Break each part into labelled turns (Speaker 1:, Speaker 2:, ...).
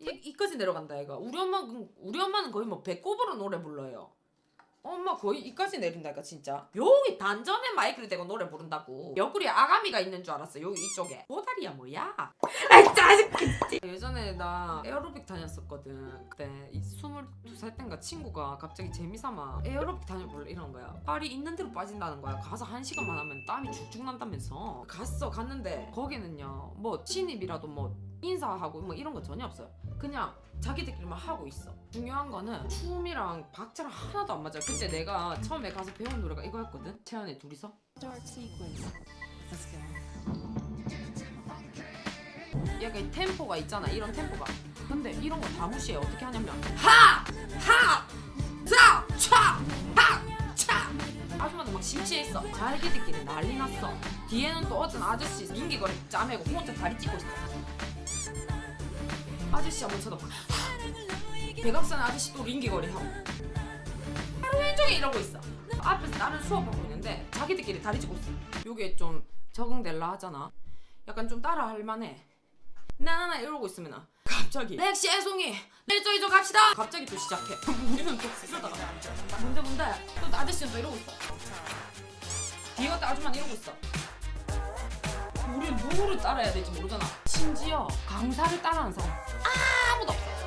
Speaker 1: 이, 이까지 내려간다 얘가. 우리 엄마 우리 엄마는 거의 뭐 배꼽으로 노래 불러요 엄마 거의 이까지 내린다니까 진짜. 여기 단전에 마이크를 대고 노래 부른다고. 옆구리에 아가미가 있는 줄 알았어 여기 이쪽에. 보다리야 뭐야? 아이 짜증 예전에 나 에어로빅 다녔었거든. 그때 이 22살 땐가 친구가 갑자기 재미삼아 에어로빅 다녀볼래 이런 거야. 발이 있는 대로 빠진다는 거야. 가서 한 시간만 하면 땀이 쭉쭉 난다면서. 갔어 갔는데 거기는요 뭐 신입이라도 뭐 인사하고 뭐 이런 거 전혀 없어요 그냥 자기들끼리만 하고 있어 중요한 거는 춤이랑 박자랑 하나도 안 맞아요 그때 내가 처음에 가서 배운 노래가 이거였거든 채연이 둘이서 약간 이 템포가 있잖아 이런 템포가 근데 이런 거 다 무시해 어떻게 하냐면 하! 하! 자! 차! 하! 차! 아줌마들 막 심취했어 자기들끼리 난리 났어 뒤에는 또 어떤 아저씨 인기거리 짜매고 혼자 다리 찢고 있어 아저씨 한번 쳐다봐. 백악산 아저씨 또 링기거리 하고. 하루 종일 이러고 있어. 앞에서 다른 수업하고 있는데 자기들끼리 다리 찢고 있어. 요게 좀 적응될라 하잖아. 약간 좀 따라 할 만해. 나나나 이러고 있으면 갑자기. 렉시 애송이. 일조 이조 갑시다. 갑자기 또 시작해. 우리는 또 쓰다가. 뭔데 뭔데? 또 아저씨는 또 이러고 있어. 뒤에 갔다 아줌마는 이러고 있어. 우리는 누구를 따라야 될지 모르잖아. 심지어 강사를 따라하는 사람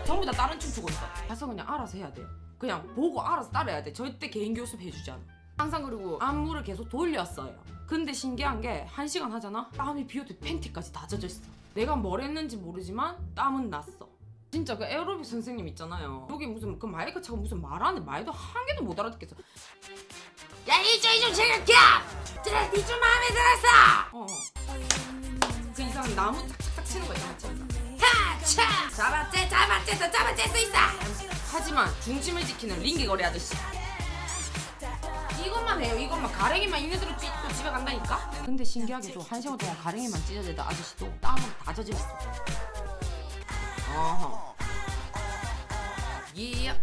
Speaker 1: 전부 다 다른 춤 추고 있어. 가서 그냥 알아서 해야 돼. 그냥 보고 알아서 따라야 돼. 절대 개인 교습 해주지 않아. 항상 그리고 안무를 계속 돌렸어요. 근데 신기한 게 한 시간 하잖아? 땀이 비오듯 팬티까지 다 젖어 있어. 내가 뭘 했는지 모르지만 땀은 났어. 진짜 그 에어로빅 선생님 있잖아요. 여기 무슨 그 마이크 차고 무슨 말하는 말도 한 개도 못 알아듣겠어. 야 이쪽 이쪽 생각해 그래 니좀 마음에 들었어! 어. 그 이상 나무 탁탁탁 치는 거 있잖아 하 차! 잡았지? 잡았지? 더 잡았지? 수 있어! 하지만 중심을 지키는 링기 거리 아저씨. 이것만 해요. 이것만. 가랭이만 있는 대로 찢고 집에 간다니까? 근데 신기하게도 한 시간 동안 가랭이만 찢어지다 아저씨도 땀으로 다 젖어 있어 어허. 예